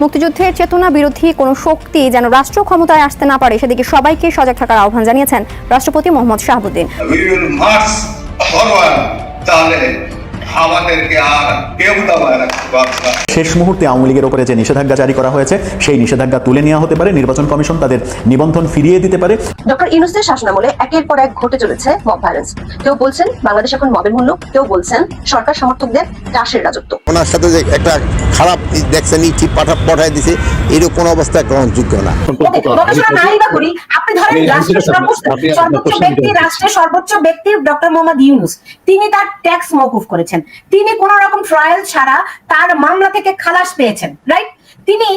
মুক্তিযুদ্ধের চেতনা বিরোধী কোনো শক্তি যেন রাষ্ট্র ক্ষমতায় আসতে না পারে, সেদিকে সবাইকে সজাগ থাকার আহ্বান জানিয়েছেন রাষ্ট্রপতি Mohammad Shahabuddin. We will march forward তাহলে আমাদেরকে আর কেউ দাবায় রাখতে পারবে না। শেষ মুহূর্তে আওয়ামী লীগের ওপরে যে নিষেধাজ্ঞা জারি করা হয়েছে সেই নিষেধাজ্ঞা তুলে নেওয়া হতে পারে নির্বাচন কমিশন তাদের নিবন্ধন ফিরিয়ে দিতে পারে। ডক্টর ইউনুসের শাসনামলে একের পর এক ঘটে চলেছে মব ভায়োলেন্স কেউ বলছেন বাংলাদেশ এখন মবের মূল্য কেউ বলছেন সরকার সমর্থকদের চাষের রাজত্ব। ওনার সাথে যে একটা খারাপ দেখছেন ইটি পাঠা পাঠায় দিছে এরকম কোনো অবস্থায় গ্রহণযোগ্য না। গবেষণা নাই বা করি আপনি ধরেন রাষ্ট্রের সর্বোচ্চ সর্বোচ্চ ব্যক্তি রাষ্ট্রের সর্বোচ্চ ব্যক্তি ডক্টর মোহাম্মদ ইউনুস। তিনি তার ট্যাক্স মকুফ করেছেন। তিনি কোন রকম ট্রায়াল ছাড়া তার মামলা থেকে খালাস পেয়েছেন রাইট তিনি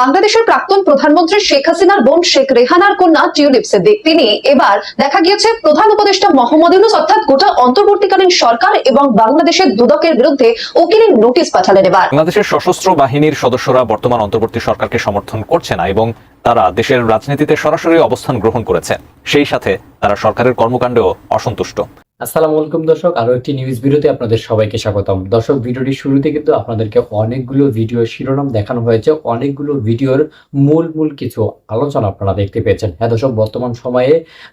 বাংলাদেশের প্রাক্তন প্রধানমন্ত্রী শেখ হাসিনার বোন শেখ রেহানার কন্যা টিউলিপ সিদ্দিক তিনি এবার দেখা গিয়েছে প্রধান উপদেষ্টা মোহাম্মদ ইউনুস অর্থাৎ গোটা অন্তর্বর্তীকালীন সরকার এবং বাংলাদেশের দুদকের বিরুদ্ধে উকিলের নোটিশ পাঠালেন এবার। বাংলাদেশের সশস্ত্র বাহিনীর সদস্যরা বর্তমান অন্তর্বর্তী সরকারকে সমর্থন করছে না এবং তারা দেশের রাজনীতিতে সরাসরি অবস্থান গ্রহণ করেছে। সেই সাথে তারা সরকারের কর্মকাণ্ডেও অসন্তুষ্ট। আসসালামু আলাইকুম দর্শক আরও একটি নিউজ ভিডিওতে আপনাদের সবাইকে স্বাগতম। দর্শক ভিডিওটির শুরুতে কিন্তু আপনাদেরকে অনেকগুলো ভিডিও শিরোনাম দেখানো হয়েছে। অনেকগুলো ভিডিওর মূল মূল কিছু আলোচনা আপনারা দেখতে পেয়েছেন। হ্যাঁ দর্শক, বর্তমান সময়ে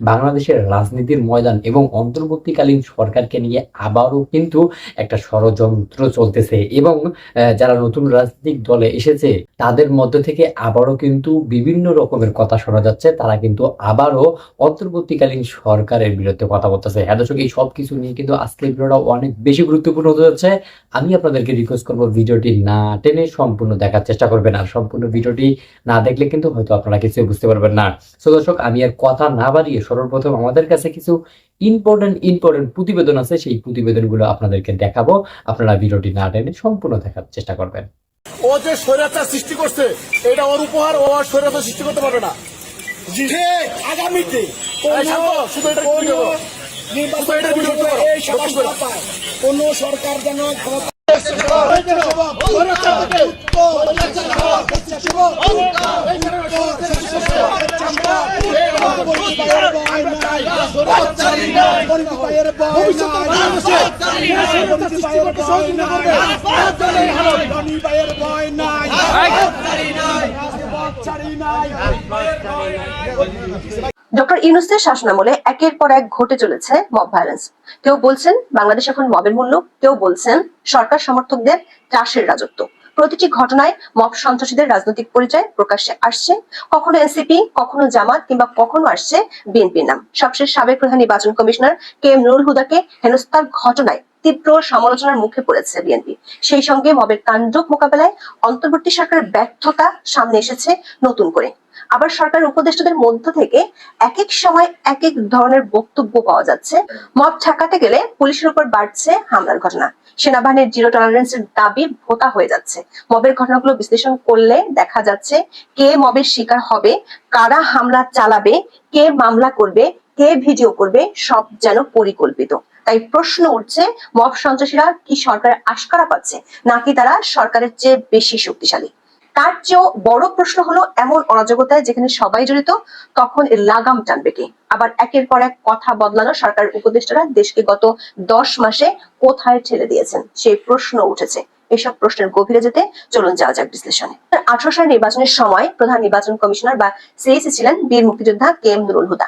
বাংলাদেশের রাজনীতির ময়দান এবং অন্তর্বর্তীকালীন সরকারকে নিয়ে আবারও কিন্তু একটা ষড়যন্ত্র চলতেছে এবং যারা নতুন রাজনৈতিক দলে এসেছে, তাদের মধ্য থেকে আবারও কিন্তু বিভিন্ন রকমের কথা শোনা যাচ্ছে। তারা কিন্তু আবারও অন্তর্বর্তীকালীন সরকারের বিরুদ্ধে কথা বলতেছে। হ্যাঁ দর্শক, এই সব কিছু নিয়ে কিন্তু আজকের ভিডিওটা অনেক বেশি গুরুত্বপূর্ণ হতে যাচ্ছে। আমি আপনাদেরকে রিকোয়েস্ট করব ভিডিওটি না টেনে সম্পূর্ণ দেখার চেষ্টা করবেন আর সম্পূর্ণ ভিডিওটি না দেখলে কিন্তু হয়তো আপনারা কিছু বুঝতে পারবেন না। সো দর্শক আমি আর কথা না বাড়িয়ে সর্বপ্রথম আমাদের কাছে কিছু ইম্পর্টেন্ট ইম্পর্টেন্ট প্রতিবেদন আছে। সেই প্রতিবেদনগুলো আপনাদেরকে দেখাবো। আপনারা ভিডিওটি না টেনে সম্পূর্ণ দেখার চেষ্টা করবেন। ও যে স্বৈরাচার সৃষ্টি করছে এটা ওর উপহার ও আর স্বৈরাচার সৃষ্টি করতে পারবে না। জি। আগামীতে। শুধু এটা কোন সরকার যেন ক্ষমতা ডক্টর ইউনুসের শাসনামলে একের পর এক ঘটে চলেছে মব ভায়োলেন্স কেউ বলছেন বাংলাদেশ এখন মবের মূল্য, কেউ বলছেন সরকার সমর্থকদের চাষের রাজত্ব। প্রতিটি ঘটনায় মব সন্ত্রাসীদের রাজনৈতিক পরিচয় প্রকাশ্যে আসছে। কখনো এনসিপি, কখনো জামাত কিংবা কখনো আসছে বিএনপির নাম। সবশেষ সাবেক প্রধান নির্বাচন কমিশনার কে এম নুরুল হুদাকে হেনস্থার ঘটনায় তীব্র সমালোচনার মুখে পড়েছে বিএনপি। সেই সঙ্গে মবের তাণ্ডব মোকাবেলায় অন্তর্বর্তী সরকারের ব্যর্থতা সামনে এসেছে নতুন করে। আবার সরকার উপদেষ্টাদের মধ্য থেকে এক এক সময় এক এক ধরনের বক্তব্য পাওয়া যাচ্ছে। মব ঠেকাতে গেলে পুলিশের উপর বাড়ছে হামলার ঘটনা। সেনাবাহিনীর জিরো টলারেন্সের দাবি ভোতা হয়ে যাচ্ছে। মবের ঘটনাগুলো বিশ্লেষণ করলে দেখা যাচ্ছে কে মবের শিকার হবে, কারা হামলা চালাবে, কে মামলা করবে, কে ভিডিও করবে, সব যেন পরিকল্পিত। তাই প্রশ্ন উঠছে মব সন্ত্রাসীরা কি সরকারের আশকারা পাচ্ছে? নাকি তারা সরকারের চেয়ে বেশি শক্তিশালী? তার চেয়েও বড় প্রশ্ন হলো এমন অরাজকতায় যেখানে সবাই জড়িত, তখন এর লাগাম টানবে কে? আবার একের পর এক কথা বদলানো সরকার উপদেষ্টারা দেশকে গত দশ মাসে কোথায় ঠেলে দিয়েছেন? সেই প্রশ্ন উঠেছে। এসব প্রশ্নের গভীরে যেতে চলুন যাওয়া যাক বিশ্লেষণে। আঠারো সালের নির্বাচনের সময় প্রধান নির্বাচন কমিশনার বা সিএসি ছিলেন বীর মুক্তিযোদ্ধা কে এম নুরুল হুদা।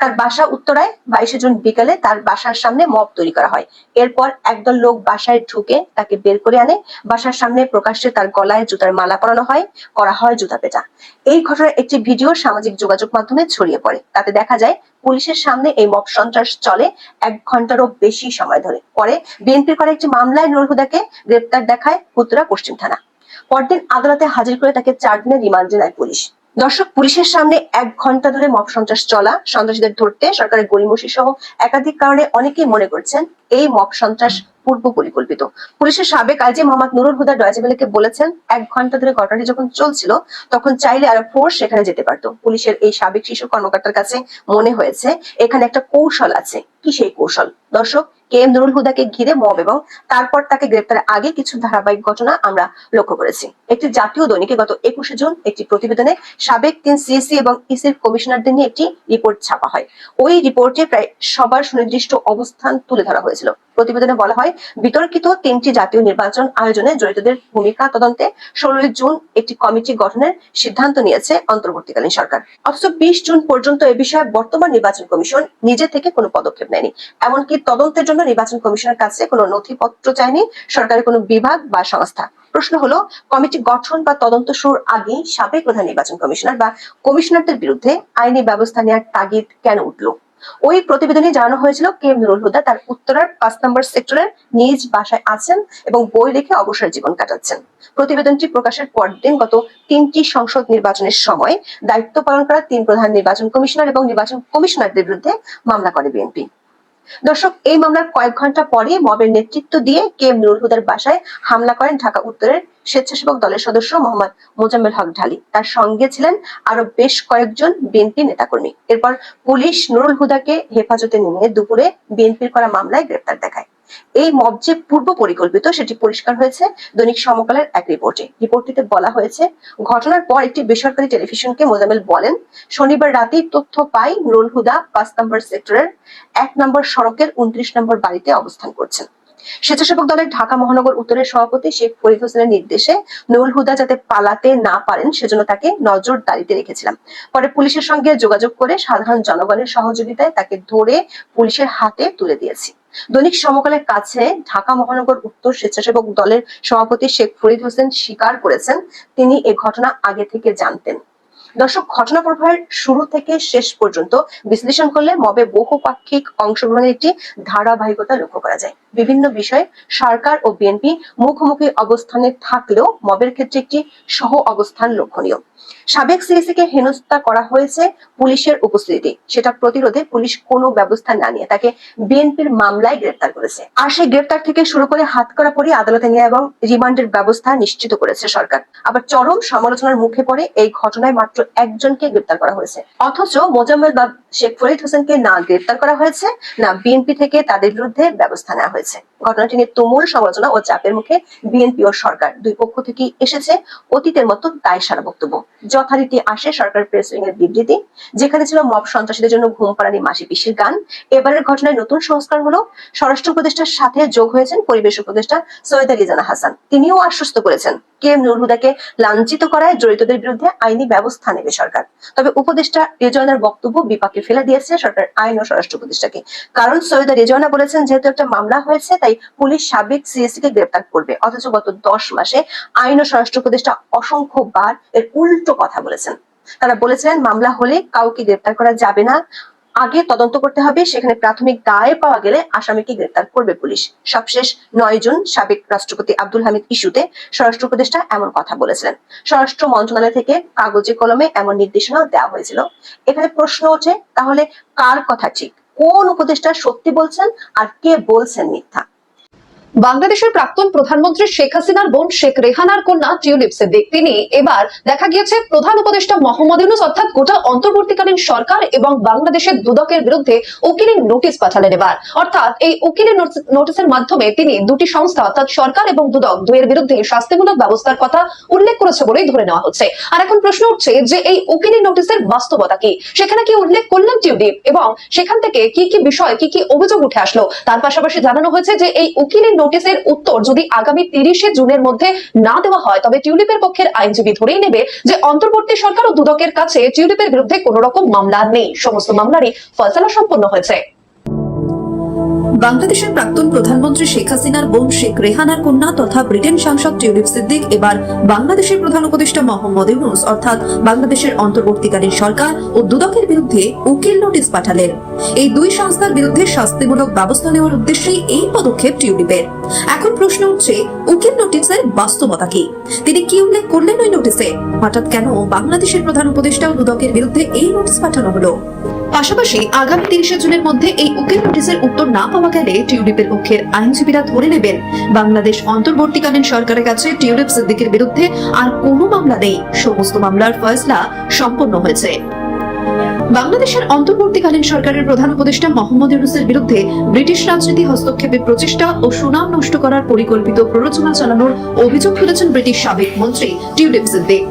তার বাসা উত্তরায় বাইশে জুন বিকালে তার বাসার সামনে মব তৈরি করা হয়। এরপর একদল লোক বাসায় ঢুকে তাকে বের করে আনে। বাসার সামনে প্রকাশ্যে তার গলায় জুতার মালা পরানো হয়, করা হয় জুতা পেটা এই ঘটনার একটি ভিডিও সামাজিক যোগাযোগ মাধ্যমে ছড়িয়ে পড়ে। তাতে দেখা যায়, পুলিশের সামনে এই মব সন্ত্রাস চলে এক ঘন্টারও বেশি সময় ধরে। পরে বিএনপির করা একটি মামলায় নুরুল হুদাকে গ্রেপ্তার দেখায় উত্তরা পশ্চিম থানা। পরদিন আদালতে হাজির করে তাকে চার দিনের রিমান্ডে নেয় পুলিশ। দর্শক, পুলিশের সামনে এক ঘণ্টা ধরে মব সন্ত্রাস চলা, সন্ত্রাসীদের ধরতে সরকারের গরিমসি সহ একাধিক কারণে অনেকেই মনে করছেন এই মব সন্ত্রাস পূর্ব পরিকল্পিত। পুলিশের সাবেক আইজি মোহাম্মদ নুরুল হুদা ডয়জেবেলকে বলেছেন, এক ঘণ্টা ধরে ঘটনাটি যখন চলছিল, তখন চাইলে আরও ফোর্স সেখানে যেতে পারতো। পুলিশের এই সাবেক শিশু কর্মকর্তার কাছে মনে হয়েছে, এখানে একটা কৌশল আছে। কি সেই কৌশল? দর্শক কে এম নুরুল হুদাকে ঘিরে মব এবং তারপর তাকে গ্রেপ্তারের আগে কিছু ধারাবাহিক ঘটনা আমরা লক্ষ্য করেছি। একটি জাতীয় দৈনিকে গত একুশে জুন একটি প্রতিবেদনে সাবেক তিন সিএসি এবং ইসির কমিশনারদের নিয়ে একটি রিপোর্ট ছাপা হয়। ওই রিপোর্টে প্রায় সবার সুনির্দিষ্ট অবস্থান তুলে ধরা হয়েছিল। প্রতিবেদনে বলা হয়, বিতর্কিত তিনটি জাতীয় নির্বাচন আয়োজনে জড়িতদের ভূমিকা তদন্তে ষোলোই জুন একটি কমিটি গঠনের সিদ্ধান্ত নিয়েছে অন্তর্বর্তীকালীন সরকার। অথচ বিশ জুন পর্যন্ত এ বিষয়ে বর্তমান নির্বাচন কমিশন নিজে থেকে কোনো পদক্ষেপ নেয়নি। এমনকি তদন্তের জন্য নির্বাচন কমিশনের কাছে কোনো নথিপত্র চায়নি সরকারের কোনো বিভাগ বা সংস্থা। প্রশ্ন হলো, কমিটি গঠন বা তদন্ত শুরুর আগেই সাবেক প্রধান নির্বাচন কমিশনার বা কমিশনারদের বিরুদ্ধে আইনি ব্যবস্থা নেওয়ার তাগিদ কেন উঠল? ওই প্রতিবেদনে জানানো হয়েছিল, কে এম নুরুল হুদা তার উত্তরার পাঁচ নম্বর সেক্টরের নিজ বাসায় আছেন এবং বই লিখে অবসর জীবন কাটাচ্ছেন। প্রতিবেদনটি প্রকাশের পরদিন গত তিনটি সংসদ নির্বাচনের সময় দায়িত্ব পালন করা তিন প্রধান নির্বাচন কমিশনার এবং নির্বাচন কমিশনারদের বিরুদ্ধে মামলা করে বিএনপি। দর্শক, এই মামলার কয়েক ঘণ্টা পরে মবের নেতৃত্ব দিয়ে কে এম নুরুল হুদার বাসায় হামলা করেন ঢাকা উত্তরের স্বেচ্ছাসেবক দলের সদস্য মোহাম্মদ মোজাম্মেল হক ঢালি। তার সঙ্গে ছিলেন আরও বেশ কয়েকজন বিএনপি নেতাকর্মী। এরপর পুলিশ নুরুল হুদাকে হেফাজতে নিয়ে দুপুরে বিএনপির করা মামলায় গ্রেপ্তার দেখায়। এই মব যে পূর্ব পরিকল্পিত সেটি পরিষ্কার হয়েছে দৈনিক সমকালের এক রিপোর্টে রিপোর্টটিতে বলা হয়েছে, ঘটনার পর একটি বেসরকারি টেলিভিশনকে মোজামেল বলেন, শনিবার রাতেই তথ্য পাই নুরুল হুদা পাঁচ নম্বর সেক্টরের এক নম্বর সড়কের উনত্রিশ নম্বর বাড়িতে অবস্থান করছেন। স্বেচ্ছাসেবক দলের ঢাকা মহানগর উত্তরের সভাপতি শেখ ফরিদ হোসেনের নির্দেশে নুরুল হুদা যাতে পালাতে না পারেন সেজন্য তাকে নজরদারিতে রেখেছিলাম। পরে পুলিশের সঙ্গে যোগাযোগ করে সাধারণ জনগণের সহযোগিতায় তাকে ধরে পুলিশের হাতে তুলে দিয়েছি। দৈনিক সমকালের কাছে ঢাকা মহানগর উত্তর স্বেচ্ছাসেবক দলের সভাপতি শেখ ফরিদ হোসেন স্বীকার করেছেন। তিনি এ ঘটনা আগে থেকে জানতেন। দর্শক, ঘটনা প্রবাহের শুরু থেকে শেষ পর্যন্ত বিশ্লেষণ করলে মবে বহুপাক্ষিক অংশগ্রহণের একটি ধারাবাহিকতা লক্ষ্য করা যায়। বিভিন্ন বিষয়ে সরকার ও বিএনপি মুখোমুখি অবস্থানে থাকলেও মবের ক্ষেত্রে একটি সহ অবস্থান লক্ষণীয়। সাবেক সিএসি কে হেনস্থা করা হয়েছে পুলিশের উপস্থিতি সেটা প্রতিরোধে পুলিশ কোনো ব্যবস্থা না নিয়ে তাকে বিএনপির মামলায় গ্রেপ্তার করেছে। আর সেই গ্রেপ্তার থেকে শুরু করে হাত করা পরে আদালতে নিয়ে এবং রিমান্ডের ব্যবস্থা নিশ্চিত করেছে সরকার। আবার চরম সমালোচনার মুখে পড়ে এই ঘটনায় মাত্র একজনকে গ্রেপ্তার করা হয়েছে। অথচ মোজাম্মেল বা শেখ ফরিদ হোসেনকে না গ্রেপ্তার করা হয়েছে, না বিএনপি থেকে তাদের বিরুদ্ধে ব্যবস্থা নেওয়া হয়েছে। হয়েছে ঘটনাটি নিয়ে তুমুল সমালোচনা ও চাপের মুখে বিএনপি ও সরকার দুই পক্ষ থেকেই এসেছে অতীতের মতো দায় সারা বক্তব্য। যথারীতি আসে সরকার প্রেস উইং এর বিবৃতি, যেখানে ছিল মব সন্ত্রাসীদের জন্য ঘুম পাড়ানি মাসি পিসির গান। এবারের ঘটনায় নতুন সংস্কার হলো স্বরাষ্ট্র উপদেষ্টার সাথে যোগ হয়েছেন পরিবেশ উপদেষ্টা সৈয়দ আলী জানা হাসান। তিনিও আশ্বস্ত করেছেন, কে এম নুরুল হুদাকে লাঞ্ছিত করায় জড়িতদের বিরুদ্ধে আইনি ব্যবস্থা নেবে সরকার। তবে উপদেষ্টা রেজওয়ানার বক্তব্য বিপাকে ফেলে দিয়েছে সরকার আইন ও স্বরাষ্ট্র উপদেষ্টাকে। কারণ সৈয়দা রেজওয়ানা বলেছেন, যেহেতু একটা মামলা হয়েছে, তাই পুলিশ সাবেক সিএসসি কে গ্রেপ্তার করবে। অথচ গত দশ মাসে আইন ও স্বরাষ্ট্র উপদেষ্টা অসংখ্য বার এর উল্টো কথা বলেছেন। তারা বলেছিলেন, মামলা হলে কাউকে গ্রেপ্তার করা যাবে না। আগে তদন্ত করতে হবে। সেখানে প্রাথমিক দায় পাওয়া গেলে আসামিকে গ্রেপ্তার করবে পুলিশ। সবশেষ নয় জুন সাবেক রাষ্ট্রপতি আব্দুল হামিদ ইস্যুতে স্বরাষ্ট্র উপদেষ্টা এমন কথা বলেছিলেন। স্বরাষ্ট্র মন্ত্রণালয় থেকে কাগজে কলমে এমন নির্দেশনা দেওয়া হয়েছিল। এখানে প্রশ্ন ওঠে, তাহলে কার কথা ঠিক? কোন উপদেষ্টা সত্যি বলছেন আর কে বলছেন মিথ্যা? বাংলাদেশের প্রাক্তন প্রধানমন্ত্রী শেখ হাসিনার বোন শেখ রেহানার কন্যা টিউলিপ সিদ্দিক তিনি এবার দেখা গিয়েছে প্রধান উপদেষ্টা মোহাম্মদ ইউনুস, অর্থাৎ গোটা অন্তর্বর্তীকালীন সরকার এবং বাংলাদেশের দুদকের বিরুদ্ধে উকিলের নোটিশ পাঠালেন এবার। অর্থাৎ এই উকিলের নোটিশের মাধ্যমে তিনি দুটি সংস্থা, অর্থাৎ সরকার এবং দুদক দুয়ের বিরুদ্ধে শাস্তিমূলক ব্যবস্থার কথা উল্লেখ করেছে বলেই ধরে নেওয়া হচ্ছে। আর এখন প্রশ্ন উঠছে যে এই উকিলের নোটিশের বাস্তবতা কি? সেখানে কি উল্লেখ করলেন টিউলিপ? এবং সেখান থেকে কি কি বিষয়, কি কি অভিযোগ উঠে আসলো? তার পাশাপাশি জানানো হয়েছে যে এই উকিলের নোটিশের উত্তর যদি আগামী তিরিশে জুনের মধ্যে না দেওয়া হয়, তবে টিউলিপের পক্ষের আইনজীবী ধরেই নেবে যে অন্তর্বর্তী সরকার ও দুদকের কাছে টিউলিপের বিরুদ্ধে কোন রকম মামলা নেই। সমস্ত মামলারই ফয়সালা সম্পন্ন হয়েছে। বাংলাদেশের প্রাক্তন প্রধানমন্ত্রী শেখ হাসিনার বোন শেখ রেহানার কন্যা তথা ব্রিটেন সাংসদ টিউলিপ সিদ্দিক এবার বাংলাদেশের প্রধান উপদেষ্টা মোহাম্মদ ইউনুস, অর্থাৎ বাংলাদেশের অন্তর্বর্তীকালীন সরকার ও দুদকের বিরুদ্ধে উকিল নোটিশ পাঠালেন। এই দুই সংস্থার বিরুদ্ধে শাস্তিমূলক ব্যবস্থা নেওয়ার উদ্দেশ্যেই এই পদক্ষেপ টিউলিপের। এখন প্রশ্ন উঠছে, উকিল নোটিশের বাস্তবতা কি? তিনি কি উল্লেখ করলেন ওই নোটিশে? হঠাৎ কেন বাংলাদেশের প্রধান উপদেষ্টা ও দুদকের বিরুদ্ধে এই নোটিশ পাঠানো হলো? পাশাপাশি আগামী তিরিশে জুনের মধ্যে এই উকিল নোটিশের উত্তর না পাওয়া গেলে টিউলিপের পক্ষের আইনজীবীরা ধরে নেবেন, বাংলাদেশ অন্তর্বর্তীকালীন সরকারের কাছে টিউলিপ সিদ্দিকের বিরুদ্ধে আর কোনো মামলা নেই। সমস্ত মামলার ফয়সলা সম্পন্ন হয়েছে। বাংলাদেশের অন্তর্বর্তীকালীন সরকারের প্রধান উপদেষ্টা মোহাম্মদ ইউনুসের বিরুদ্ধে ব্রিটিশ রাজনীতি হস্তক্ষেপের প্রচেষ্টা ও সুনাম নষ্ট করার পরিকল্পিত প্ররোচনা চালানোর অভিযোগ তুলেছেন ব্রিটিশ সাবেক মন্ত্রী টিউলিপ সিদ্দিক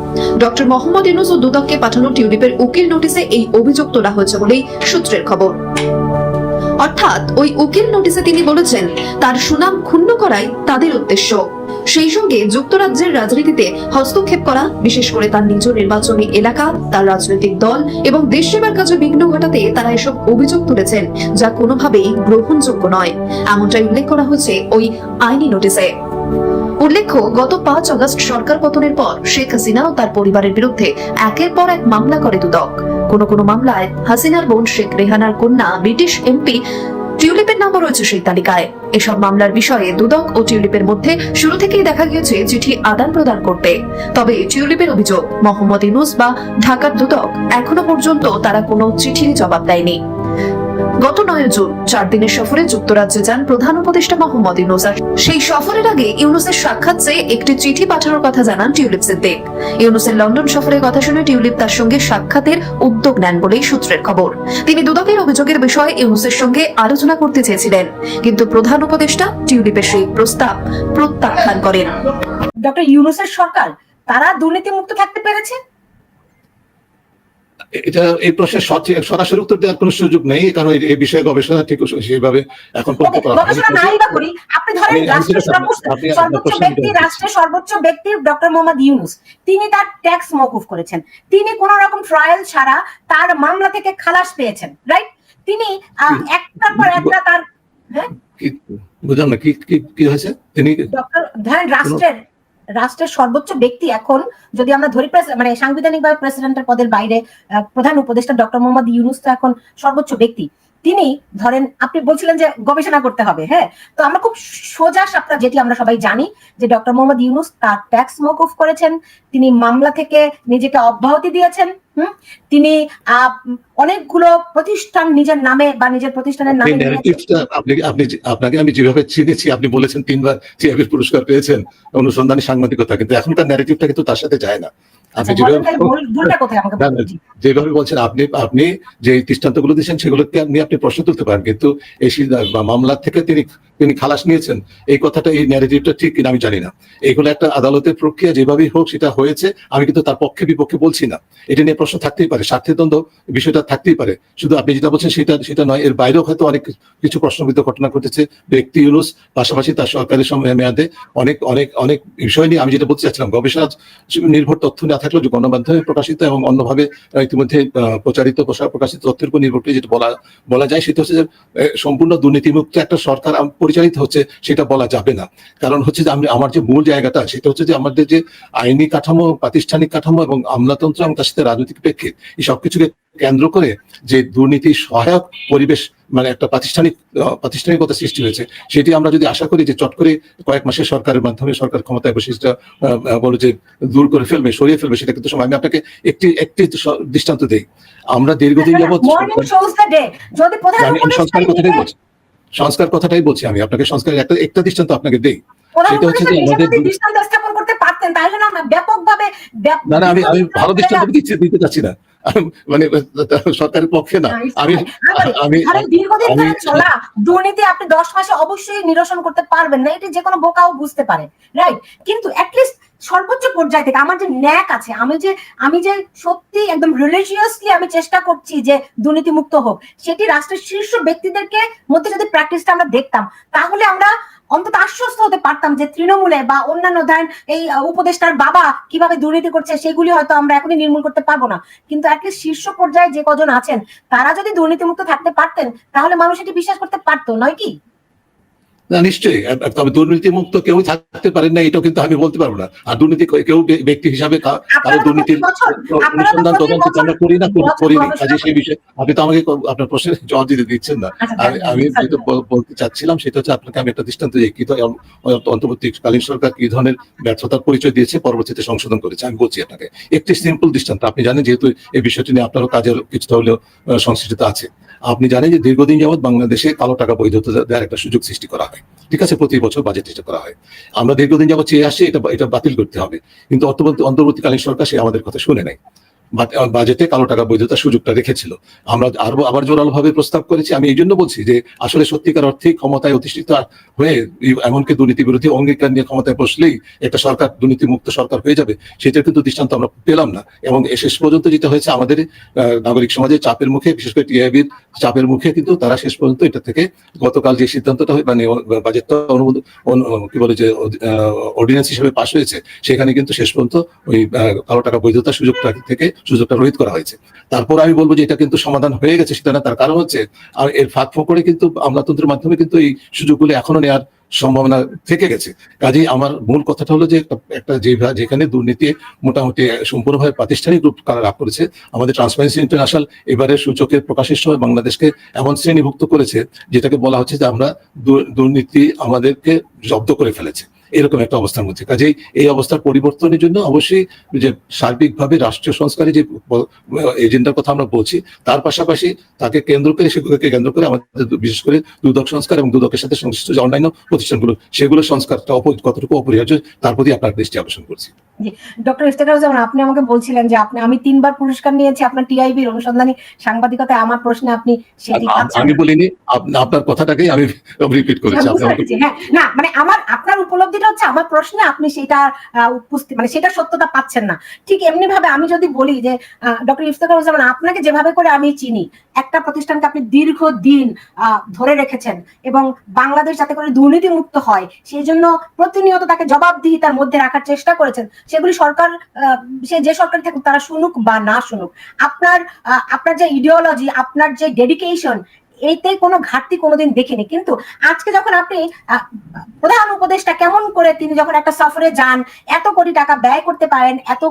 ডক্টর মোহাম্মদ ইউনুস ও দুদককে পাঠানো টিউলিপের উকিল নোটিশে এই অভিযোগ তোলা হয়েছে বলেই সূত্রের খবর। অর্থাৎ ওই উকিল নোটিশে তিনি বলেছেন, তার সুনাম ক্ষুণ্ণ করাই তাদের উদ্দেশ্য। সেই সঙ্গে যুক্তরাজ্যের রাজনীতিতে হস্তক্ষেপ করা, বিশেষ করে তার নিজ নির্বাচনী এলাকা, তার রাজনৈতিক দল এবং দেশ সেবার কাজে বিঘ্ন ঘটাতে তারা এসব অভিযোগ তুলেছেন, যা কোনোভাবেই গ্রহণযোগ্য নয়। এমনটাই উল্লেখ করা হয়েছে ওই আইনি নোটিশে। উল্লেখ্য, গত পাঁচ আগস্ট সরকার পতনের পর শেখ হাসিনা ও তার পরিবারের বিরুদ্ধে একের পর এক মামলা করে দুদক। কোন কোন মামলায় হাসিনার বোন শেখ রেহানার কন্যা ব্রিটিশ এমপি টিউলিপের নামও রয়েছে সেই তালিকায়। এসব মামলার বিষয়ে দুদক ও টিউলিপের মধ্যে শুরু থেকেই দেখা গিয়েছে চিঠি আদান প্রদান করতে। তবে টিউলিপের অভিযোগ, মোহাম্মদ ইনুস বা ঢাকার দুদক এখনও পর্যন্ত তারা কোনো চিঠির জবাব দেয়নি। গত নয় জুন, চার দিনের সফরে যুক্তরাজ্যে যান প্রধান উপদেষ্টা মোহাম্মদ ইউনুসার সেই সফরের আগে ইউনুসের সাক্ষাৎ চেয়ে একটি চিঠি পাঠানোর কথা জানান টিউলিপ সিদ্দিক ইউনুসের লন্ডন সফরের কথা শুনে টিউলিপ তার সঙ্গে সাক্ষাতের উদ্যোগ নেন বলেই সূত্রের খবর। তিনি দুদকের অভিযোগের বিষয়ে ইউনুসের সঙ্গে আলোচনা করতে চেয়েছিলেন, কিন্তু প্রধান উপদেষ্টা টিউলিপের সেই প্রস্তাব প্রত্যাখ্যান করেন। ডক্টর ইউনুসের সরকার, তারা দুর্নীতি মুক্ত থাকতে পেরেছে? এটা এই প্রশ্নের সঠিক- সরাসরি উত্তর দেওয়ার কোনো সুযোগ নেই কারণ এই- বিষয়ে গবেষণা ঠিক সেইভাবে এখন পর্যন্ত আপনি ধরেন সর্বোচ্চ ব্যক্তি রাষ্ট্রের সর্বোচ্চ ব্যক্তি ডক্টর মোহাম্মদ ইউনুস। তিনি তার ট্যাক্স মকুফ করেছেন। তিনি কোন রকম ট্রায়াল ছাড়া তার মামলা থেকে খালাস পেয়েছেন রাইট তিনি একটার পর একটা তার হ্যাঁ? বুঝলাম না কি কি- হয়েছে? তিনি ডক্টর ধরেন রাষ্ট্রের রাষ্ট্রের সর্বোচ্চ ব্যক্তি এখন, যদি আমরা ধরি মানে সাংবিধানিকভাবে প্রেসিডেন্টের পদের বাইরে প্রধান উপদেষ্টা ডক্টর মোহাম্মদ ইউনুস তো এখন সর্বোচ্চ ব্যক্তি। তিনি ধরেন, আপনি বলছিলেন যে গবেষণা করতে হবে হ্যাঁ? তো আমরা খুব সোজা সাপটা যেটি আমরা সবাই জানি, যে ডক্টর মোহাম্মদ ইউনুস তার ট্যাক্স মকুফ করেছেন, তিনি মামলা থেকে নিজেকে অব্যাহতি দিয়েছেন তিনি অনেকগুলো প্রতিষ্ঠান নিজের নামে বা নিজের প্রতিষ্ঠানের নামে আপনি আপনি আপনাকে আমি যেভাবে চিনেছি আপনি বলেছেন তিনবার টিআইবির পুরস্কার পেয়েছেন অনুসন্ধানী সাংবাদিকতা কিন্তু এখনকার ন্যারেটিভটা কিন্তু তার সাথে যায় না। আপনি আচ্ছা, যেভাবে বলছেন আপনি আপনি যে দৃষ্টান্তগুলো দিচ্ছেন সেগুলোকে নিয়ে আপনি প্রশ্ন তুলতে পারেন কিন্তু এই মামলা থেকে তিনি তিনি খালাস নিয়েছেন। এই কথাটা, এই ন্যারেটিভটা ঠিক কিনা আমি জানি না। এগুলো একটা আদালতের প্রক্রিয়া যেভাবেই হোক সেটা হয়েছে, আমি কিন্তু তার পক্ষে বিপক্ষে বলছি না। এটা নিয়ে প্রশ্ন থাকতেই পারে, স্বার্থের দ্বন্দ্ব বিষয়টা থাকতেই পারে। শুধু আপনি যেটা বলছেন সেটা সেটা নয়, এর বাইরেও হয়তো অনেক কিছু প্রশ্নবিদ্ধ ঘটনা ঘটেছে। ব্যক্তি ইউনুস, পাশাপাশি তার সরকারের সময় মেয়াদে অনেক অনেক অনেক বিষয় নিয়ে আমি যেটা বলতে চাচ্ছিলাম, গবেষণা নির্ভর তথ্য না থাকলেও গণমাধ্যমে প্রকাশিত এবং অন্যভাবে ইতিমধ্যে প্রচারিত প্রকাশিত তথ্যের উপর নির্ভর করে যেটা বলা বলা যায়, সেটা হচ্ছে যে সম্পূর্ণ দুর্নীতিমুক্ত একটা সরকার পরিচালিত হচ্ছে সেটা বলা যাবে না। কারণ হচ্ছে যে আমি আমার যে মূল জায়গাটা সেটা হচ্ছে যে আমাদের যে আইনি কাঠামো প্রাতিষ্ঠানিক কাঠামো এবং আমলাতন্ত্র এবং তার সাথে রাজনৈতিক প্রেক্ষিত এই সবকিছুকে কেন্দ্র করে যে দুর্নীতি সহায়ক পরিবেশ মানে একটা প্রাতিষ্ঠানিক প্রাতিষ্ঠানিকতা সৃষ্টি হয়েছে সেটি আমরা যদি আশা করি যে চট করে কয়েক মাসের সরকারের মাধ্যমে সরকার ক্ষমতায় বসে সেটা বলো যে দূর করে ফেলবে সরিয়ে ফেলবে সেটা কিন্তু সময়। আমি আপনাকে একটি একটি দৃষ্টান্ত দেই। আমরা দীর্ঘদিন যাবৎ মর্নিং শোজ যদি প্রধান আমি আমি সংস্কার কথাটাই বলছি? সংস্কার কথাটাই বলছি আমি। আপনাকে সংস্কারের একটা একটা দৃষ্টান্ত আপনাকে দেই। সেটা হচ্ছে যে আমাদের দৃষ্টান্ত স্থাপন করতে পারতেন তাহলে না ব্যাপকভাবে না না আমি আমি ভালো দৃষ্টান্ত দিতে দিতে চাচ্ছি না। মানে সরকারের পক্ষে না। আমি আমি চলা দুর্নীতি আপনি দশ মাসে অবশ্যই নিরসন করতে পারবেন না এটি যে কোনো বোকাও বুঝতে পারে রাইট কিন্তু অ্যাটলিস্ট সর্বোচ্চ পর্যায় থেকে আমার যে ন্যাক আছে, আমি যে আমি যে সত্যি একদম রিলিজিয়াসলি আমি চেষ্টা করছি যে দুর্নীতি মুক্ত হোক, সেটি রাষ্ট্রের শীর্ষ ব্যক্তিদেরকে মধ্যে যদি প্র্যাকটিসটা আমরা দেখতাম, তাহলে আমরা অন্তত আশ্বস্ত হতে পারতাম যে তৃণমূলে বা অন্যান্য ধরেন এই উপদেষ্টার বাবা কীভাবে দুর্নীতি করছে, সেগুলি হয়তো আমরা এখনই নির্মূল করতে পারব না। কিন্তু অ্যাটলিস্ট শীর্ষ পর্যায়ে যে কজন আছেন, তারা যদি দুর্নীতিমুক্ত থাকতে পারতেন, তাহলে মানুষ এটি বিশ্বাস করতে পারতো, নয় কি? না নিশ্চয়ই। তবে দুর্নীতি মুক্ত কেউ থাকতে পারেন না এটাও কিন্তু আমি বলতে পারব না। আর দুর্নীতি কেউ ব্যক্তি হিসাবে কারও দুর্নীতির অনুসন্ধান তদন্ত আমরা করি না করি- কাজে সেই বিষয়ে আপনি তো আমাকে আপনার প্রশ্নের জবাব দিতে দিচ্ছেন না। আচ্ছা, আমি যেটা বলতে চাচ্ছিলাম সেটা হচ্ছে আপনাকে আমি একটা দৃষ্টান্ত দিই কি অন্তর্বর্তীকালীন সরকার কি ধরনের ব্যর্থতার পরিচয় দিয়েছে পরবর্তীতে সংশোধন করেছে। আমি বলছি আপনাকে একটি সিম্পল দৃষ্টান্ত। আপনি জানেন যেহেতু এই বিষয়টি নিয়ে আপনারও কাজের কিছুটা হলেও সংশ্লিষ্টতা আছে। আপনি জানেন যে দীর্ঘদিন যাবৎ বাংলাদেশে কালো টাকা বৈধতা দেওয়ার একটা সুযোগ সৃষ্টি করা হয়। ঠিক আছে, প্রতি বছর বাজেট চেষ্টা করা হয়। আমরা দীর্ঘদিন যাব চেয়ে আসছি, এটা এটা বাতিল করতে হবে। কিন্তু অন্তর্বর্তী অন্তর্বর্তীকালীন সরকার সে আমাদের কথা শুনে বা- বাজেটে কালো টাকা বৈধতার সুযোগটা রেখেছিল। আমরা আরও আবার জোরালো ভাবে প্রস্তাব করেছি। আমি এই জন্য বলছি যে, আসলে সত্যিকার অর্থে ক্ষমতায় অধিষ্ঠিত হয়ে এমনকি দুর্নীতি বিরোধী অঙ্গীকার নিয়ে ক্ষমতায় বসলেই একটা সরকার দুর্নীতি মুক্ত সরকার হয়ে যাবে, সেটার কিন্তু দৃষ্টান্ত আমরা পেলাম না। এবং শেষ পর্যন্ত যেটা হয়েছে আমাদের নাগরিক সমাজের চাপের মুখে, বিশেষ করে টিআইবির চাপের মুখে কিন্তু তারা শেষ পর্যন্ত এটা থেকে গতকাল যে সিদ্ধান্তটা মানে বাজেটটা অনুমোদন কি বলে যে অর্ডিন্যান্স হিসেবে পাশ হয়েছে, সেখানে কিন্তু শেষ পর্যন্ত ওই কালো টাকা বৈধতা সুযোগটা থেকে সুযোগটা রহিত করা হয়েছে। তারপর আমি বলব যে এটা কিন্তু সমাধান হয়ে গেছে সেটা না, তার কারণ হচ্ছে, আর এর ফাঁক করে কিন্তু আমলাতন্ত্রের মাধ্যমে কিন্তু এই সুযোগগুলো এখনও নেওয়ার সম্ভাবনা থেকে গেছে। কাজেই আমার মূল কথাটা হলো যে একটা- যে যেখানে দুর্নীতি মোটামুটি সম্পূর্ণভাবে প্রাতিষ্ঠানিক রূপ লাভ করেছে, আমাদের ট্রান্সপারেন্সি ইন্টারন্যাশনাল এবারে সূচকের প্রকাশের সময় বাংলাদেশকে এমন শ্রেণীভুক্ত করেছে, যেটাকে বলা হচ্ছে যে আমরা দুর্নীতি আমাদেরকে জব্দ করে ফেলেছে। এরকম একটা অবস্থার মধ্যে। কাজেই এই অবস্থার পরিবর্তনের জন্য অবশ্যই যে সার্বিকভাবে রাষ্ট্রীয় সংস্কারে যে এজেন্ডার কথা আমরা বলছি তার পাশাপাশি তাকে কেন্দ্র করে সেগুলোকে কেন্দ্র করে আমাদের বিশেষ করে দুদক সংস্কার এবং দুদকের সাথে সংশ্লিষ্ট যে অন্যান্য প্রতিষ্ঠানগুলো সেগুলো সংস্কারটা অপ- কতটুকু অপরিহার্য তার প্রতি আপনার দৃষ্টি আকর্ষণ করছি। ডক্টর ইফতেখারুজ্জামান আপনি আমাকে বলছিলেন যে আপনি আমি তিনবার পুরস্কার নিয়েছি আপনার টিআইবির অনুসন্ধানী সাংবাদিকতায় আমার প্রশ্নে আপনি সেটি আমি বলিনি আপনার কথাটাকেই আমি রিপিট করেছি হ্যাঁ, না মানে আমার আপনার উপলব্ধিটা হচ্ছে আমার প্রশ্নে আপনি সেটা উপস্থিত মানে সেটা সত্যতা পাচ্ছেন না। ঠিক এমনি ভাবে আমি যদি বলি যে ডক্টর ইফতেখারুজ্জামান আপনাকে যেভাবে করে আমি চিনি একটা প্রতিষ্ঠানকে আপনি দীর্ঘদিন আহ, ধরে রেখেছেন এবং বাংলাদেশ যাতে করে দুর্নীতি মুক্ত হয় সেই জন্য প্রতিনিয়ত তাকে জবাবদিহিতার মধ্যে রাখার চেষ্টা করেছেন। সেগুলি সরকার সে যে সরকার থাকুক তারা শুনুক বা না শুনুক। আপনার আপনার যে ইডিওলজি আপনার যে ডেডিকেশন এইতে কোনো ঘাটতি কোনোদিন দেখিনি। কিন্তু আজকে যখন আপনি প্রধান উপদেশটা কেমন করে তিনি যখন একটা সফরে যান, এত কোটি টাকা ব্যয় করতে পারেন, এত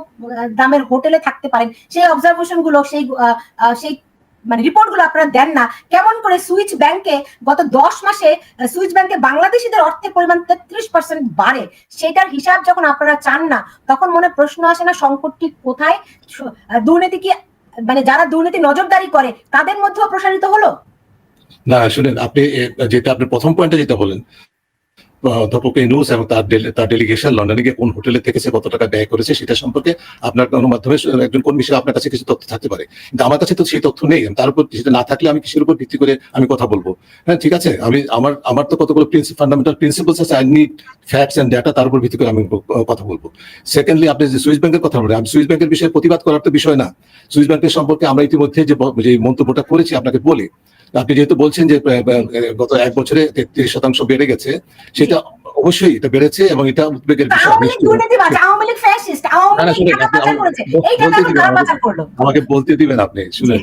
দামের হোটেলে থাকতে পারেন, সেই অবজারভেশনগুলো, সেই সেই মানে রিপোর্টগুলো আপনারা দেন না, কেমন করে সুইচ ব্যাংকে গত দশ মাসে সুইচ ব্যাংকে বাংলাদেশিদের অর্থের পরিমাণ তেত্রিশ পার্সেন্ট বাড়ে, সেটার হিসাব যখন আপনারা চান না, তখন মনে প্রশ্ন আসে না সংকটটি কোথায়? দুর্নীতি কি মানে যারা দুর্নীতি নজরদারি করে, তাদের মধ্যেও প্রসারিত হলো? না, শুনেন, আপনি যেটা আপনি প্রথম পয়েন্টে যেটা বলেন অধ্যাপক ইউনুস এবং তার তার ডেলিগেশন লন্ডনে গিয়ে কোন হোটেলে থেকেছে, কত টাকা ব্যয় করেছে, সেটা সম্পর্কে আপনার গণমাধ্যমে একজন কোন বিষয়ে আপনার কাছে কিছু তথ্য থাকতে পারে। কিন্তু আমার কাছে তো সেই তথ্য নেই তার উপর সেটা না থাকলে আমি কিসের উপর ভিত্তি করে আমি কথা বলব? হ্যাঁ ঠিক আছে, আমি, আমার আমার তো কতগুলো ফান্ডামেন্টাল প্রিন্সিপালস আছে I need facts and data তার উপর ভিত্তি করে আমি কথা বলব। সেকেন্ডলি আপনি যে সুইস ব্যাংকের কথা বলেন আমি সুইস ব্যাংকের বিষয়ে প্রতিবাদ করার তো বিষয় না। সুইস ব্যাংকের সম্পর্কে আমরা ইতিমধ্যে যে মন্তব্যটা করেছি, আপনাকে বলি আপনি যেহেতু বলছেন যে গত এক বছরে তেত্রিশ শতাংশ বেড়ে গেছে সেটা অবশ্যই এটা বেড়েছে এবং এটা উদ্বেগের বিষয় আমাকে বলতে দিবেন আপনি শুনেন।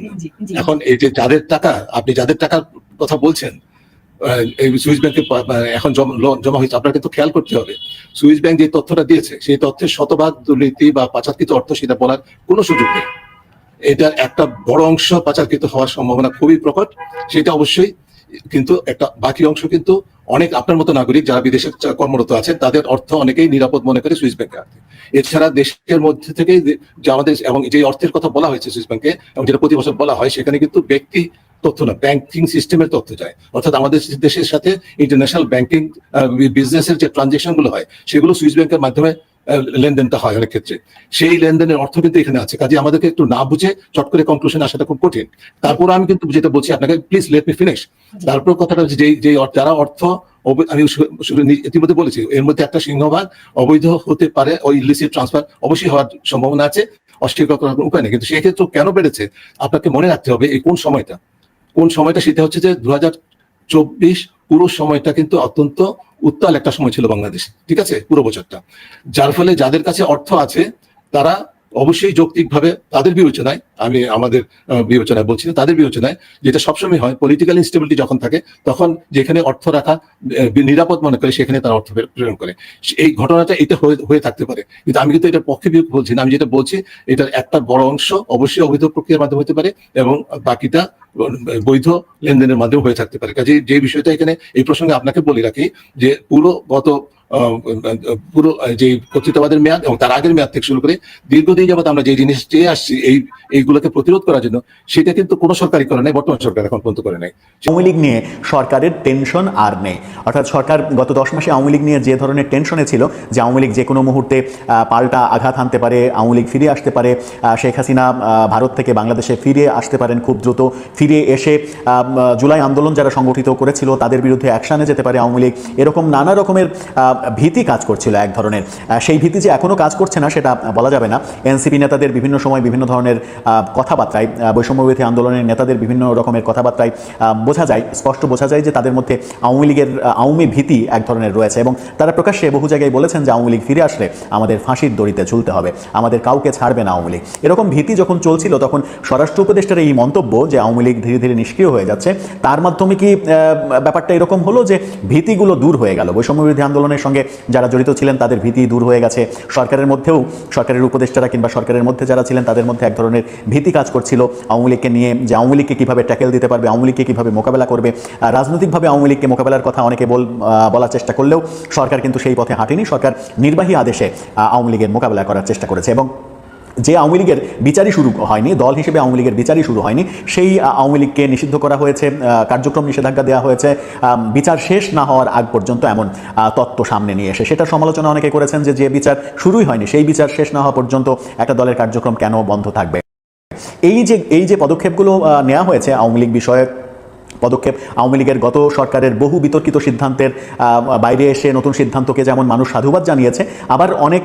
এখন এই যে যাদের টাকা আপনি যাদের টাকার কথা বলছেন এই সুইস ব্যাংকে এখন জম- হয়েছে আপনার কিন্তু খেয়াল করতে হবে। সুইস ব্যাংক যে তথ্যটা দিয়েছে সেই তথ্যের শতভাগ দুর্নীতি বা পাচারকৃত অর্থ সেটা বলার কোনো সুযোগ নেই। এটার একটা বড় অংশ পাচারকৃত হওয়ার সম্ভাবনা খুবই প্রকট। সেটা অবশ্যই কিন্তু একটা বাকি অংশ কিন্তু অনেক আপনার মতো নাগরিক যারা বিদেশে কর্মরত আছেন, তাদের অর্থ অনেকেই নিরাপদ মনে করে সুইস ব্যাংকে রাখে এছাড়া দেশের মধ্যে থেকে যে- আমাদের এবং যে অর্থের কথা বলা হয়েছে সুইস ব্যাংকে, এবং যেটা প্রতি বছর বলা হয়, সেখানে কিন্তু ব্যক্তি তথ্য না, ব্যাংকিং সিস্টেমের তথ্য যায়। অর্থাৎ আমাদের দেশের সাথে ইন্টারন্যাশনাল ব্যাংকিং বিজনেসের যে ট্রানজেকশনগুলো হয়, সেগুলো সুইস ব্যাংকের মাধ্যমে লেনদেনটা হয় অনেক ক্ষেত্রে। সেই লেনদেনের অর্থ কিন্তু এখানে আছে। কাজে আমাদেরকে একটু না বুঝে চট করে কনক্লুশন আসাটা খুব কঠিন। তারপর আমি কিন্তু যেটা বলছি, আপনাকে প্লিজ লেট মি ফিনিশ তারপর কথাটা হচ্ছে যে যারা অর্থ আমি ইতিমধ্যে বলেছি, এর মধ্যে একটা সিংহভাগ অবৈধ হতে পারে, ওই ইলিসিট ট্রান্সফার অবশ্যই হওয়ার সম্ভাবনা আছে, অস্বীকার করার উপায় নেই। কিন্তু সেক্ষেত্রে কেন বেড়েছে? আপনাকে মনে রাখতে হবে এই কোন সময়টা। কোন সময়টা? সেটা হচ্ছে যে দু হাজার চব্বিশ পুরো সময়টা কিন্তু অত্যন্ত উত্তাল একটা সময় ছিল বাংলাদেশ, ঠিক আছে? পুরো বছরটা। যার ফলে যাদের কাছে অর্থ আছে, তারা অবশ্যই যৌক্তিকভাবে তাদের বিবেচনায়, আমি আমাদের বিবেচনায় বলছি তাদের বিবেচনায় যেটা সবসময় হয় পলিটিক্যাল ইনস্টেবিলিটি যখন থাকে, তখন যেখানে অর্থ রাখা নিরাপদ মনে করে সেখানে তারা অর্থ প্রেরণ করে। এই ঘটনাটা এটা হয়ে- থাকতে পারে। কিন্তু আমি কিন্তু এটার পক্ষে বলছি না। আমি যেটা বলছি, এটার একটা বড় অংশ অবশ্যই অবৈধ প্রক্রিয়ার মাধ্যমে হতে পারে এবং বাকিটা বৈধ লেনদেনের মাধ্যমে হয়ে থাকতে পারে। কাজে যে বিষয়টা এখানে, এই প্রসঙ্গে আপনাকে বলে রাখি যে পুরো গত পুরো যে কর্তৃত্ববাদের মেয়াদ এবং তার আগের মেয়াদ থেকে শুরু করে দীর্ঘদিন যাবত আমরা যে জিনিস চেয়ে আসছি, এই, এইগুলোকে প্রতিরোধ করার জন্য, সেটা কিন্তু কোনো সরকারই করে নাই, বর্তমান সরকার এখন পর্যন্ত করে নাই। আওয়ামী লীগ নিয়ে সরকারের টেনশন আর নেই। অর্থাৎ সরকার গত দশ মাসে আওয়ামী লীগ নিয়ে যে ধরনের টেনশনে ছিল যে আওয়ামী লীগ যে কোনো মুহূর্তে পাল্টা আঘাত হানতে পারে, আওয়ামী লীগ ফিরে আসতে পারে শেখ হাসিনা ভারত থেকে বাংলাদেশে ফিরে আসতে পারেন খুব দ্রুত, ফিরে এসে জুলাই আন্দোলন যারা সংগঠিত করেছিল তাদের বিরুদ্ধে অ্যাকশানে যেতে পারে আওয়ামী লীগ। এরকম নানা রকমের ভীতি কাজ করছিল এক ধরনের। সেই ভীতি যে এখনও কাজ করছে না সেটা বলা যাবে না। এনসিপি নেতাদের বিভিন্ন সময় বিভিন্ন ধরনের কথাবার্তায় আহ, বৈষম্যবিরোধী আন্দোলনের নেতাদের বিভিন্ন রকমের কথাবার্তায় বোঝা যায় স্পষ্ট বোঝা যায় যে তাদের মধ্যে আওয়ামী লীগের আওয়ামী ভীতি এক ধরনের রয়েছে এবং তারা প্রকাশ্যে বহু জায়গায় বলেছেন যে আওয়ামী লীগ ফিরে আসলে আমাদের ফাঁসির দড়িতে ঝুলতে হবে আমাদের কাউকে ছাড়বে না আওয়ামী লীগ। এরকম ভীতি যখন চলছিল তখন স্বরাষ্ট্র উপদেষ্টার এই মন্তব্য যে আওয়ামী লীগ ধীরে ধীরে নিষ্ক্রিয় হয়ে যাচ্ছে তার মাধ্যমে কি ব্যাপারটা এরকম হলো যে ভীতিগুলো দূর হয়ে গেল? বৈষম্যবিরোধী আন্দোলনের সঙ্গে যারা জড়িত ছিলেন তাদের ভীতি দূর হয়ে গেছে। সরকারের মধ্যেও, সরকারের উপদেষ্টারা কিংবা সরকারের মধ্যে যারা ছিলেন তাদের মধ্যে এক ধরনের ভীতি কাজ করছিল আওয়ামী লীগকে নিয়ে, যে আওয়ামী লীগকে কীভাবে ট্যাকেল দিতে পারবে, আওয়ামী লীগকে কীভাবে মোকাবেলা করবে। রাজনৈতিকভাবে আওয়ামী লীগকে মোকাবেলার কথা অনেকে বল বলার চেষ্টা করলেও সরকার কিন্তু সেই পথে হাঁটেনি। সরকার নির্বাহী আদেশে আওয়ামী লীগের মোকাবেলা করার চেষ্টা করেছে এবং যে আওয়ামী লীগের বিচারই শুরু হয়নি, দল হিসেবে আওয়ামী লীগের বিচারই শুরু হয়নি, সেই আওয়ামী লীগকে নিষিদ্ধ করা হয়েছে কার্যক্রম নিষেধাজ্ঞা দেওয়া হয়েছে বিচার শেষ না হওয়ার আগ পর্যন্ত এমন তত্ত্ব সামনে নিয়ে এসে। সেটা সমালোচনা অনেকে করেছেন যে যে বিচার শুরুই হয়নি, সেই বিচার শেষ না হওয়া পর্যন্ত একটা দলের কার্যক্রম কেন বন্ধ থাকবে? এই যে এই যে পদক্ষেপগুলো নেওয়া হয়েছে আওয়ামী লীগ বিষয়ে পদক্ষেপ। আওয়ামী লীগের গত সরকারের বহু বিতর্কিত সিদ্ধান্তের বাইরে এসে নতুন সিদ্ধান্তকে যেমন মানুষ সাধুবাদ জানিয়েছে, আবার অনেক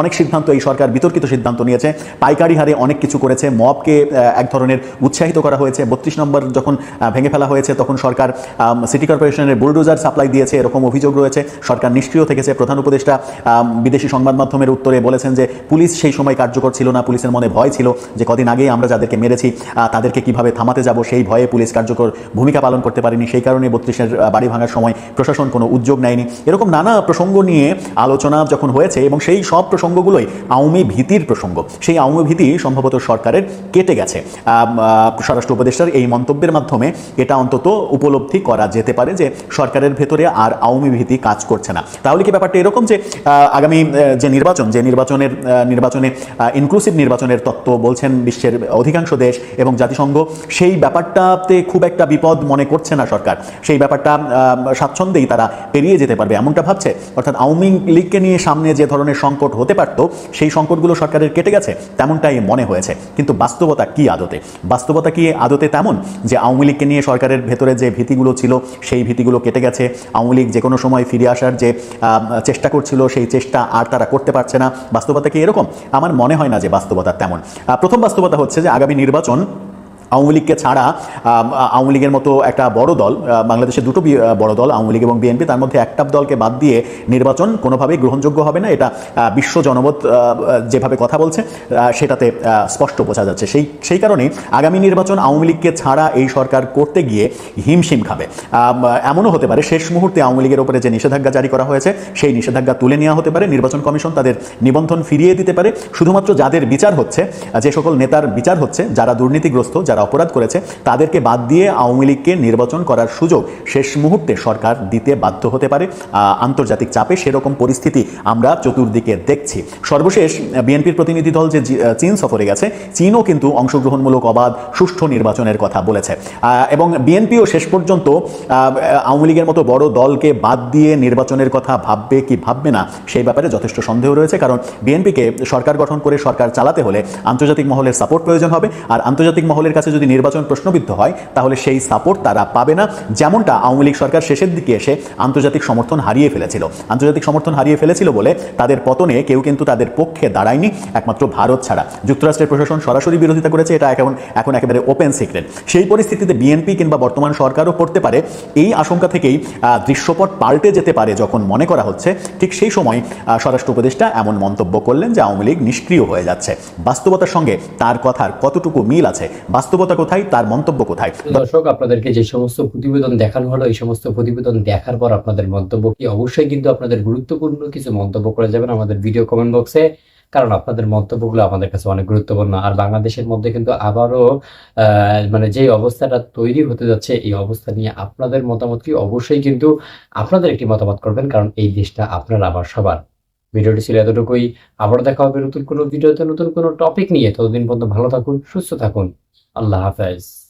অনেক সিদ্ধান্ত এই সরকার বিতর্কিত সিদ্ধান্ত নিয়েছে। পাইকারি হারে অনেক কিছু করেছে। মবকে এক ধরনের উৎসাহিত করা হয়েছে। বত্রিশ নম্বর যখন ভেঙে ফেলা হয়েছে, তখন সরকার সিটি কর্পোরেশনের বুলডোজার সাপ্লাই দিয়েছে, এরকম অভিযোগ রয়েছে। সরকার নিষ্ক্রিয় থেকেছে। প্রধান উপদেষ্টা বিদেশি সংবাদ মাধ্যমের উত্তরে বলেছেন যে, পুলিশ সেই সময় কার্যকর ছিল না। পুলিশের মনে ভয় ছিল যে, কদিন আগেই আমরা যাদেরকে মেরেছি তাদেরকে কীভাবে থামাতে যাব, সেই ভয়ে পুলিশ কার্যকর ভূমিকা পালন করতে পারেনি। সেই কারণে বত্রিশের বাড়ি ভাঙার সময় প্রশাসন কোনো উদ্যোগ নেয়নি। এরকম নানা প্রসঙ্গ নিয়ে আলোচনা যখন হয়েছে এবং সেই সব প্রসঙ্গগুলোই আওয়ামী ভীতির প্রসঙ্গ। সেই আওয়ামী ভীতি সম্ভবত সরকারের কেটে গেছে। স্বরাষ্ট্র উপদেষ্টার এই মন্তব্যের মাধ্যমে এটা অন্তত উপলব্ধি করা যেতে পারে যে সরকারের ভেতরে আর আওয়ামী ভীতি কাজ করছে না। তাহলে কি ব্যাপারটা এরকম যে আগামী যে নির্বাচন, যে নির্বাচনের নির্বাচনে ইনক্লুসিভ নির্বাচনের তত্ত্ব বলছেন বিশ্বের অধিকাংশ দেশ এবং জাতিসংঘ, সেই ব্যাপারটাতে খুব একটা বিপদ মনে করছে না সরকার। সেই ব্যাপারটা স্বাচ্ছন্দ্যেই তারা পেরিয়ে যেতে পারবে, এমনটা ভাবছে। অর্থাৎ আওয়ামী লীগকে নিয়ে সামনে যে ধরনের সংকট হতে পারত, সেই সংকটগুলো সরকারের কেটে গেছে, তেমনটাই মনে হয়েছে। কিন্তু বাস্তবতা কি আদতে? বাস্তবতা কি আদতে তেমন যে আওয়ামী লীগকে নিয়ে সরকারের ভেতরে যে ভীতিগুলো ছিল, সেই ভীতিগুলো কেটে গেছে? আওয়ামী লীগ যে কোনো সময় ফিরে আসার যে চেষ্টা করছিল, সেই চেষ্টা আর তারা করতে পারছে না। বাস্তবতা কি এরকম? আমার মনে হয় না যে বাস্তবতা তেমন। প্রথম বাস্তবতা হচ্ছে যে আগামী নির্বাচন আওয়ামী লীগকে ছাড়া আওয়ামী লীগের মতো একটা বড় দল আহ, বাংলাদেশের দুটো বড় দল আওয়ামী লীগ এবং বিএনপি তার মধ্যে একটা দলকে বাদ দিয়ে নির্বাচন কোনোভাবেই গ্রহণযোগ্য হবে না। এটা বিশ্ব জনমত যেভাবে কথা বলছে সেটাতে স্পষ্ট বোঝা যাচ্ছে। সেই সেই কারণেই আগামী নির্বাচন আওয়ামী লীগকে ছাড়া এই সরকার করতে গিয়ে হিমশিম খাবে। এমনও হতে পারে শেষ মুহূর্তে আওয়ামী লীগের উপরে যে নিষেধাজ্ঞা জারি করা হয়েছে সেই নিষেধাজ্ঞা তুলে নেওয়া হতে পারে নির্বাচন কমিশন তাদের নিবন্ধন ফিরিয়ে দিতে পারে। শুধুমাত্র যাদের বিচার হচ্ছে যে সকল নেতার বিচার হচ্ছে যারা দুর্নীতিগ্রস্ত যারা অপরাধ করেছে, তাদেরকে বাদ দিয়ে আওয়ামী লীগকে নির্বাচন করার সুযোগ শেষ মুহূর্তে সরকার দিতে বাধ্য হতে পারে। আন্তর্জাতিক চাপে সেরকম পরিস্থিতি আমরা চতুর্দিকে দেখছি। সর্বশেষ, বিএনপির প্রতিনিধি দল যে চীন সফরে গেছে, চীনও কিন্তু অংশগ্রহণমূলক অবাধ, সুষ্ঠু নির্বাচনের কথা বলেছে। এবং বিএনপিও শেষ পর্যন্ত আওয়ামী লীগের মতো বড় দলকে বাদ দিয়ে নির্বাচনের কথা ভাববে কি ভাববে না, সেই ব্যাপারে যথেষ্ট সন্দেহ রয়েছে। কারণ বিএনপিকে সরকার গঠন করে সরকার চালাতে হলে আন্তর্জাতিক মহলের সাপোর্ট প্রয়োজন হবে, আর আন্তর্জাতিক মহলের কাছে যদি নির্বাচন প্রশ্নবিদ্ধ হয়, তাহলে সেই সাপোর্ট তারা পাবে না, যেমনটা আওয়ামী লীগ সরকার শেষের দিকে এসে আন্তর্জাতিক সমর্থন হারিয়ে ফেলেছিল। আন্তর্জাতিক সমর্থন হারিয়ে ফেলেছিল বলে তাদের পতনে কেউ কিন্তু তাদের পক্ষে দাঁড়ায়নি, একমাত্র ভারত ছাড়া। যুক্তরাষ্ট্রের প্রশাসন সরাসরি বিরোধিতা করেছে, এটা এখন এখন একেবারে ওপেন সিক্রেট সেই পরিস্থিতিতে বিএনপি কিংবা বর্তমান সরকারও পড়তে পারে। এই আশঙ্কা থেকেই দৃশ্যপট পাল্টে যেতে পারে যখন মনে করা হচ্ছে, ঠিক সেই সময় স্বরাষ্ট্র উপদেষ্টা এমন মন্তব্য করলেন যে আওয়ামী লীগ নিষ্ক্রিয় হয়ে যাচ্ছে। বাস্তবতার সঙ্গে তার কথার কতটুকু মিল আছে বাস্তবতা কোথায়, তার মন্তব্য কোথায়? দর্শক, আপনাদেরকে যে সমস্ত প্রতিবেদন দেখানো হলো, এই সমস্ত প্রতিবেদন দেখার পর আপনাদের মন্তব্য কি? অবশ্যই কিন্তু আপনাদের গুরুত্বপূর্ণ কিছু মন্তব্য করে যাবেন আমাদের ভিডিও কমেন্ট বক্সে কারণ আপনাদের মন্তব্যগুলো আমাদের কাছে অনেক গুরুত্বপূর্ণ। আর বাংলাদেশের মধ্যে কিন্তু আবারও মানে যে অবস্থাটা তৈরি হতে যাচ্ছে, এই অবস্থা নিয়ে আপনাদের মতামত কি? অবশ্যই কিন্তু আপনাদের একটি মতামত করবেন, কারণ এই দেশটা আপনার আবার সবার। ভিডিওটি ছিল এতটুকুই। আবার দেখা হবে নতুন কোনো ভিডিওতে, নতুন কোনো টপিক নিয়ে। ততদিন পর্যন্ত ভালো থাকুন, সুস্থ থাকুন। আল্লাহ হাফেজ